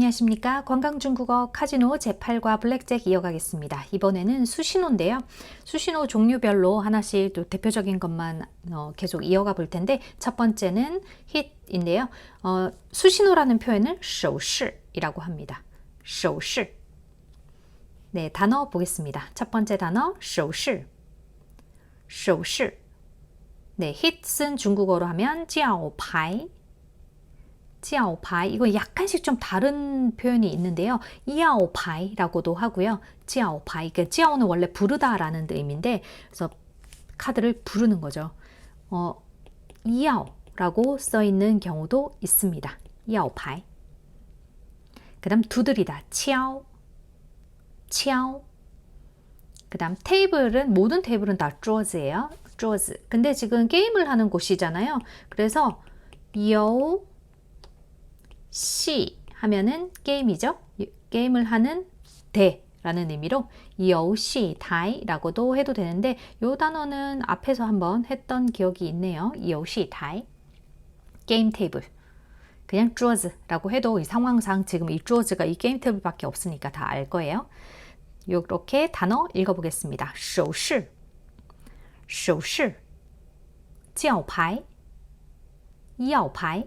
안녕하십니까. 관광중국어 카지노 제8과 블랙잭 이어가겠습니다. 이번에는 수신호인데요. 수신호 종류별로 하나씩 또 대표적인 것만 어, 계속 이어가 볼 텐데 첫 번째는 hit인데요. 어, 수신호라는 표현을 手势이라고 합니다. 手势. 네, 단어 보겠습니다. 첫 번째 단어 手势.手势. 네, hit은 중국어로 하면 叫牌. jiaopai 이거 약간씩 좀 다른 표현이 있는데요. 이아오파이라고도 하고요. jiaopai 그 jiao는 원래 부르다라는 의미인데 그래서 카드를 부르는 거죠. 어, 이아오라고 써 있는 경우도 있습니다. 이아오파이. 그다음 두드리다 치아오 치아오 그다음 테이블은 모든 테이블은 다 쪼즈예요. 쪼즈. 근데 지금 게임을 하는 곳이잖아요. 그래서 요 시 하면은 게임이죠. 게임을 하는 대라는 의미로 여시 다이라고도 해도 되는데 요 단어는 앞에서 한번 했던 기억이 있네요. 여시 다이 게임 테이블 그냥 쪼즈라고 해도 이 상황상 지금 이 쪼즈가 이 게임 테이블밖에 없으니까 다 알 거예요. 이렇게 단어 읽어보겠습니다. 手势手势叫牌要牌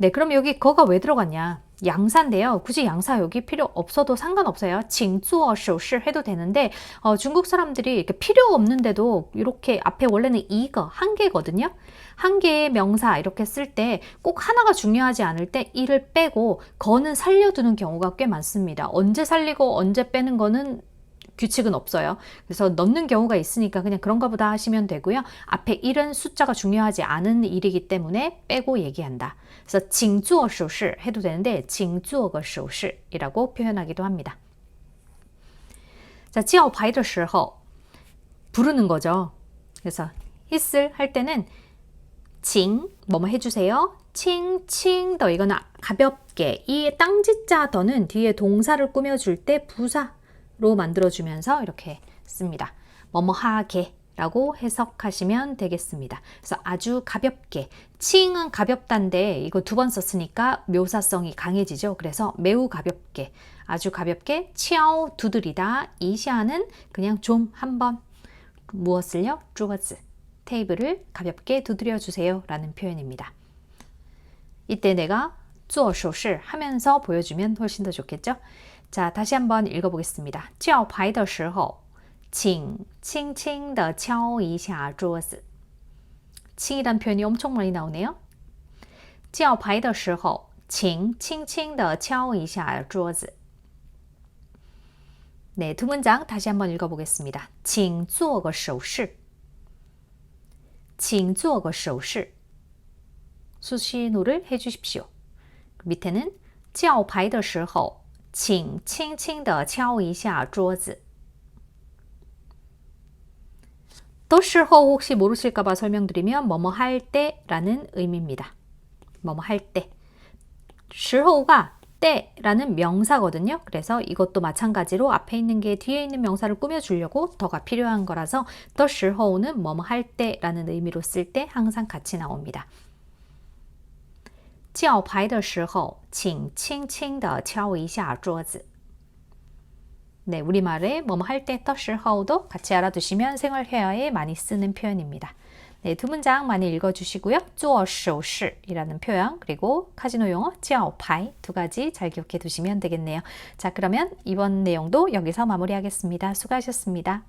네, 그럼 여기 거가 왜 들어갔냐? 양사인데요. 굳이 양사 여기 필요 없어도 상관없어요. 징주어 쇼시 해도 되는데 어, 중국 사람들이 이렇게 필요 없는데도 이렇게 앞에 원래는 이거 한 개거든요. 한 개의 명사 이렇게 쓸 때 꼭 하나가 중요하지 않을 때 이를 빼고 거는 살려두는 경우가 꽤 많습니다. 언제 살리고 언제 빼는 거는 규칙은 없어요. 그래서 넣는 경우가 있으니까 그냥 그런가 보다 하시면 되고요. 앞에 일은 숫자가 중요하지 않은 일이기 때문에 빼고 얘기한다. 그래서 请做手势 해도 되는데 请做个手势이라고 표현하기도 합니다. 자, 叫牌的时候 부르는 거죠. 그래서 히스를 할 때는 请 뭐뭐 해주세요. 轻轻더 이거는 가볍게 이 땅지자 더는 뒤에 동사를 꾸며줄 때 부사 로 만들어주면서 이렇게 씁니다. 뭐뭐 하게 라고 해석하시면 되겠습니다. 그래서 아주 가볍게 칭은 가볍단데 이거 두 번 썼으니까 묘사성이 강해지죠. 그래서 매우 가볍게 아주 가볍게 치아오 두드리다 이샤는 그냥 좀 한번 무엇을요? 쭈어즈 테이블을 가볍게 두드려 주세요 라는 표현입니다. 이때 내가 做手势 하면서 보여주면 훨씬 더 좋겠죠? 자, 다시 한번 읽어보겠습니다. 叫牌的时候请轻轻地敲一下桌子. 칭이란 표현이 엄청 많이 나오네요. 叫牌的时候请轻轻地敲一下桌子. 네, 두 문장 다시 한번 읽어보겠습니다. 请做个手势.请做个手势. 수신호를 해주십시오. 밑에는 叫牌的时候 请轻轻地敲一下桌子. 더시호 혹시 모르실까봐 설명드리면 뭐뭐 할 때라는 의미입니다. 뭐뭐 할 때. 시호가 때라는 명사거든요. 그래서 이것도 마찬가지로 앞에 있는 게 뒤에 있는 명사를 꾸며주려고 더가 필요한 거라서 더시호는 뭐뭐 할 때라는 의미로 쓸 때 항상 같이 나옵니다. 叫牌的时候请轻轻地敲一下桌子 네, 우리말에 뭐뭐 할 때 떠실허우도 같이 알아두시면 생활 회화에 많이 쓰는 표현입니다. 네, 두 문장 많이 읽어주시고요. 做手势이라는 표현 그리고 카지노 용어 叫牌 두 가지 잘 기억해 두시면 되겠네요. 자, 그러면 이번 내용도 여기서 마무리하겠습니다. 수고하셨습니다.